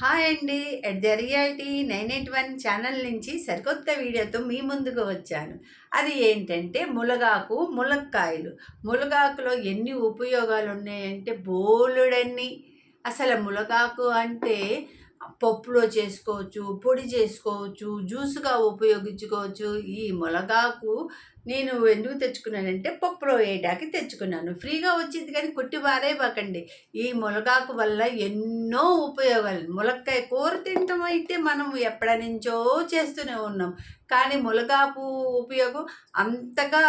Hi అండి. At the reality nine eight one channel నుంచి సరికొత్త వీడియోతో మీ ముందుకు వచ్చాను. అది ఏంటంటే ములగాకు ములక్కాయలు. ములగాకులో ఎన్ని ఉపయోగాలు ఉన్నాయంటే బోలుడన్ని. అసలు ములగాకు అంటే పప్పులో చేసుకోవచ్చు పొడి చేసుకోవచ్చు జ్యూస్గా ఉపయోగించుకోవచ్చు. ఈ ములగాకు నేను ఎందుకు తెచ్చుకున్నానంటే పప్పులో వేయడానికి తెచ్చుకున్నాను. ఫ్రీగా వచ్చింది కానీ కొట్టి పారేయబాకండి ఈ ములగాకు వల్ల ఎన్నో ఉపయోగాలు. ములక్కాయ కూర తింటాం అయితే మనం ఎప్పటి నుంచో చేస్తూనే ఉన్నాం. కానీ ములగాకు ఉపయోగం అంతగా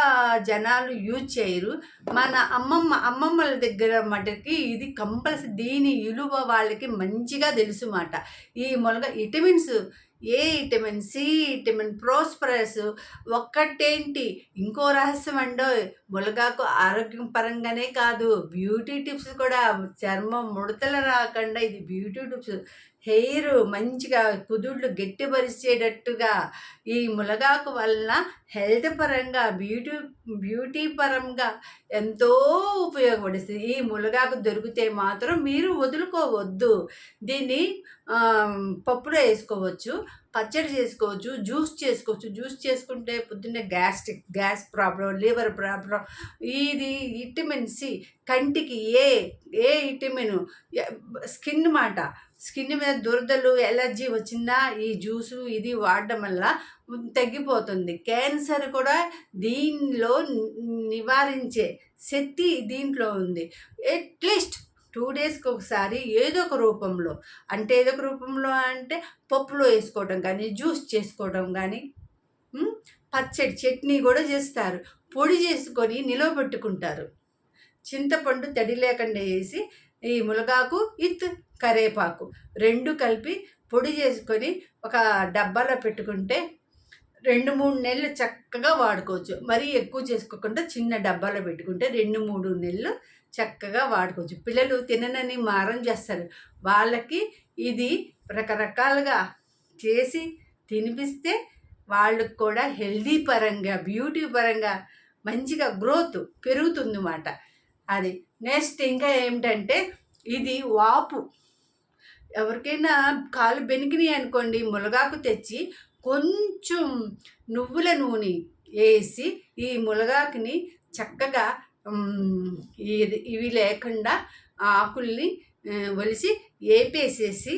జనాలు యూజ్ చేయరు. మన అమ్మమ్మ అమ్మమ్మల దగ్గర మటుకి ఇది కంపల్సరీ దీని విలువ వాళ్ళకి మంచిగా తెలుసు మాట. ఈ ములగ vitamins A vitamin C vitamin phosphorus ఒక్కటేంటి? ఇంకో రహస్యం అండో ములగాకు ఆరోగ్యం పరంగానే కాదు. బ్యూటీ టిప్స్ కూడా చర్మం ముడతలు రాకుండా ఇది బ్యూటీ టిప్స్. హెయిర్ మంచిగా కుదుళ్ళు గట్టిపరిచేటట్టుగా ఈ ములగాకు వలన హెల్త్ పరంగా బ్యూటీ బ్యూటీ పరంగా ఎంతో ఉపయోగపడుతుంది ఈ ములగాకు దొరికితే మాత్రం మీరు వదులుకోవద్దు. దీన్ని పప్పులో వేసుకోవచ్చు పచ్చడి చేసుకోవచ్చు జ్యూస్ చేసుకోవచ్చు. జ్యూస్ చేసుకుంటే పొద్దున్నే gastric gas problem liver problem ఇది విటమిన్ సి కంటికి ఏ ఏ విటమిన్ స్కిన్ మాట. స్కిన్ మీద దురదలు ఎలర్జీ వచ్చిందా ఈ జ్యూసు ఇది వాడడం వల్ల తగ్గిపోతుంది క్యాన్సర్ కూడా దీనిలో నివారించే శక్తి దీంట్లో ఉంది. అట్లీస్ట్ టూ డేస్కి ఒకసారి ఏదో ఒక రూపంలో అంటే ఏదో ఒక రూపంలో అంటే పప్పులో వేసుకోవడం కానీ జ్యూస్ చేసుకోవడం కానీ పచ్చడి చట్నీ కూడా చేస్తారు. పొడి చేసుకొని నిలవ పెట్టుకుంటారు. చింతపండు తడి లేకుండా వేసి ఈ ములగాకు ఇత్ కరేపాకు రెండు కలిపి పొడి చేసుకొని ఒక డబ్బాలో పెట్టుకుంటే రెండు మూడు నెలలు చక్కగా వాడుకోవచ్చు. మరీ ఎక్కువ చేసుకోకుండా చిన్న డబ్బాలో పెట్టుకుంటే రెండు మూడు నెలలు చక్కగా వాడుకోవచ్చు. పిల్లలు తిననని మారం చేస్తారు. వాళ్ళకి ఇది రకరకాలుగా చేసి తినిపిస్తే వాళ్ళకు కూడా హెల్దీ పరంగా బ్యూటీ పరంగా మంచిగా గ్రోత్ పెరుగుతుందన్నమాట. అది నెక్స్ట్ ఇంకా ఏమిటంటే ఇది వాపు. ఎవరికైనా కాలు బెనికినాయి అనుకోండి మునగాకు తెచ్చి కొంచెం నువ్వుల నూనె వేసి ఈ ములగాకుని చక్కగా ఇవి లేకుండా ఆకుల్ని ఒలిసి వేపేసేసి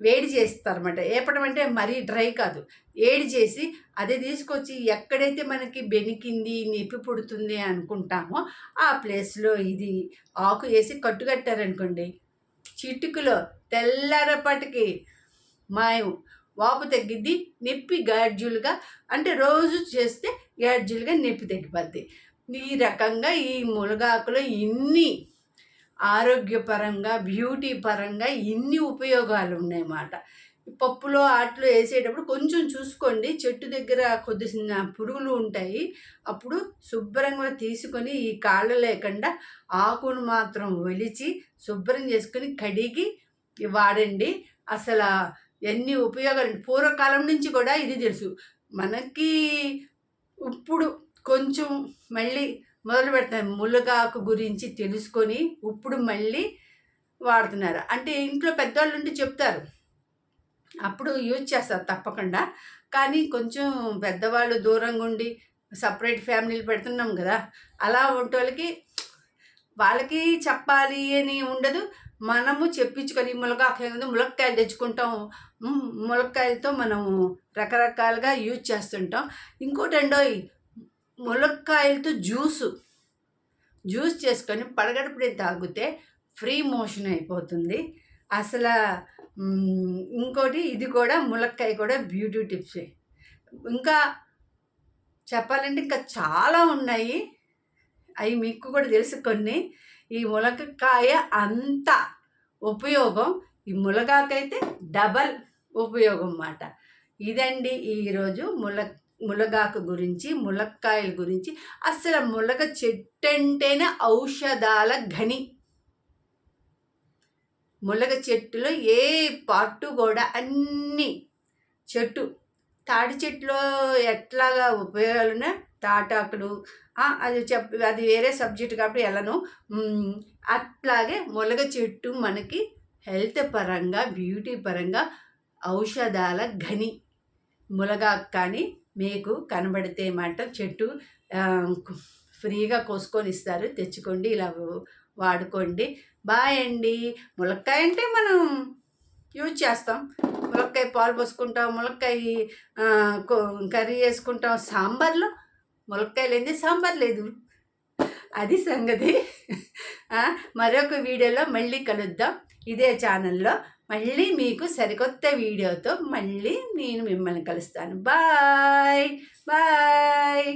వేడి చేస్తారన్నమాట. వేపడం అంటే మరీ డ్రై కాదు. వేడి చేసి అదే తీసుకొచ్చి ఎక్కడైతే మనకి బెనికింది నొప్పి పుడుతుంది అనుకుంటామో ఆ ప్లేస్లో ఇది ఆకు వేసి కట్టుకట్టారనుకోండి చిటుకులో తెల్లారపాటికి మాయం. వాపు తగ్గిద్ది నొప్పి గ్యాడ్జులుగా అంటే రోజు చేస్తే గ్యాడ్జులుగా నొప్పి తగ్గిపోద్ది. ఈ రకంగా ఈ మునగాకులో ఇన్ని ఆరోగ్యపరంగా బ్యూటీ పరంగా ఇన్ని ఉపయోగాలు ఉన్నాయన్నమాట పప్పులో ఆటలో వేసేటప్పుడు కొంచెం చూసుకోండి. చెట్టు దగ్గర కొద్ది పురుగులు ఉంటాయి. అప్పుడు శుభ్రంగా తీసుకొని ఈ కాళ్ళు లేకుండా ఆకును మాత్రం ఒలిచి శుభ్రం చేసుకొని కడిగి వాడండి. అసలు ఎన్ని ఉపయోగాలు పూర్వకాలం నుంచి కూడా ఇది తెలుసు. మనకి ఇప్పుడు కొంచెం మళ్ళీ మొదలు పెడతారు. ములగాకు గురించి తెలుసుకొని ఇప్పుడు మళ్ళీ వాడుతున్నారు. అంటే ఇంట్లో పెద్దవాళ్ళు ఉంటే చెప్తారు. అప్పుడు యూజ్ చేస్తారు తప్పకుండా. కానీ కొంచెం పెద్దవాళ్ళు దూరంగా ఉండి సపరేట్ ఫ్యామిలీలు పెడుతున్నాం కదా అలా ఉంటోళ్ళకి వాళ్ళకి చెప్పాలి అని ఉండదు. మనము చెప్పించుకొని ములగాకు ములక్కాయలు తెచ్చుకుంటాం. ములక్కాయలతో మనము రకరకాలుగా యూజ్ చేస్తుంటాం. ఇంకోటి రెండో ములక్కాయలతో జ్యూసు. జ్యూస్ చేసుకొని పడగడపడి తాగితే ఫ్రీ మోషన్ అయిపోతుంది. అసలు ఇంకోటి ఇది కూడా ములక్కాయ కూడా బ్యూటీ టిప్స్. ఇంకా చెప్పాలంటే ఇంకా చాలా ఉన్నాయి. అవి మీకు కూడా తెలుసు కొన్ని. ఈ ములక్కాయ అంత ఉపయోగం. ఈ ములగాకైతే డబల్ ఉపయోగం అన్నమాట ఇదండి ఈరోజు ముల ములగాకు గురించి ములక్కాయల గురించి. అసలు ములగ చెట్టు అంటేనే ఔషధాల ఘని. ములగ చెట్టులో ఏ పాటు కూడా అన్ని చెట్టు. తాటి చెట్టులో ఎట్లాగా ఉపయోగాలున్నా తాటాకులు అది చెప్ అది వేరే సబ్జెక్ట్ కాబట్టి వెళ్ళను అట్లాగే ములగ చెట్టు మనకి హెల్త్ పరంగా బ్యూటీ పరంగా ఔషధాల ఘని. ములగాకు కానీ మీకు కనబడితే మాట చెట్టు ఫ్రీగా కోసుకొని ఇస్తారు. తెచ్చుకోండి ఇలా వాడుకోండి. బాయ్ అండి. ములక్కాయ అంటే మనం యూజ్ చేస్తాం. ములక్కాయ పాలు పోసుకుంటాం ములక్కాయ కర్రీ చేసుకుంటాం సాంబార్లో ములక్కాయ లేని సాంబార్ లేదు. అది సంగతి. మరొక వీడియోలో మళ్ళీ కలుద్దాం. ఇదే ఛానల్లో మళ్ళీ మీకు సరికొత్త వీడియోతో మళ్ళీ నేను మిమ్మల్ని కలుస్తాను. బాయ్. బాయ్.